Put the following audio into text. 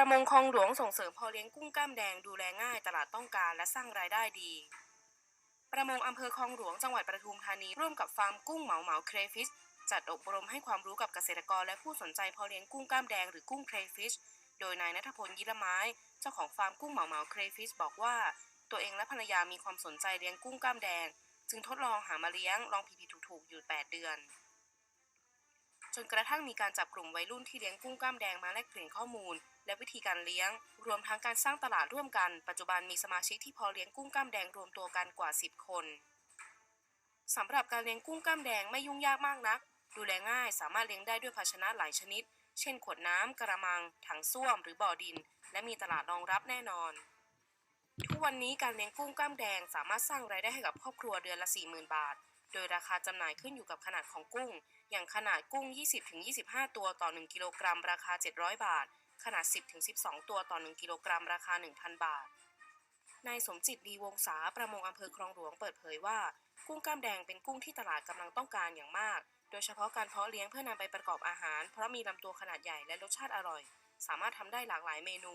ประมงคลองหลวงส่งเสริมพอเลี้ยงกุ้งกล้ามแดงดูแลง่ายตลาดต้องการและสร้างรายได้ดี ประมงอำเภอคลองหลวงจังหวัดปทุมธานีร่วมกับฟาร์มกุ้งเหมาเหมาเครฟิชจัดอบรมให้ความรู้กับเกษตรกรและผู้สนใจพาะเลี้ยงกุ้งกล้ามแดงหรือกุ้งเครฟิชโดยนายนัทพลยิละไม้เจ้าของฟาร์มกุ้งเหมาเหมาเครฟิชบอกว่า ตัวเองและภรรยามีความสนใจเลี้ยงกุ้งกล้ามแดง จึงทดลองหามาเลี้ยงลองผิดๆถูกๆอยู่ 8 เดือน นกระทั่งมีการจับกลุ่มวัยรุ่นที่เลี้ยงกุ้งกล้ามแดงมาแลกเปลี่ยนข้อมูล และวิธีการเลี้ยง รวมทั้งการสร้างตลาดร่วมกัน ปัจจุบันมีสมาชิกที่พอเลี้ยงกุ้งกล้ามแดงรวมตัวกันกว่า 10 คนสำหรับการเลี้ยงกุ้งกล้ามแดงไม่ยุ่งยากมากนัก ดูแลง่ายสามารถเลี้ยงได้ด้วยภาชนะหลายชนิด เช่น ขวดน้ำกระมัง ถังส้วม หรือบ่อดิน และมีตลาดรองรับแน่นอน ทุกวันนี้การเลี้ยงกุ้งกล้ามแดงสามารถสร้างรายได้ให้กับครอบครัวเดือนละ 40,000 บาท โดยราคาจำหน่ายขึ้นอยู่กับขนาดของกุ้ง อย่างขนาดกุ้ง 20-25 ตัวต่อ 1 กิโลกรัม ราคา 700 บาท ขนาด 10-12 ตัวต่อ 1 กิโลกรัม ราคา 1,000 บาท นายสมจิตดีวงศาประมงอำเภอคลองหลวงเปิดเผยว่า กุ้งกล้ามแดงเป็นกุ้งที่ตลาดกำลังต้องการอย่างมาก โดยเฉพาะการเพาะเลี้ยงเพื่อนำไปประกอบอาหาร เพราะมีลำตัวขนาดใหญ่และรสชาติอร่อย สามารถทำได้หลากหลายเมนู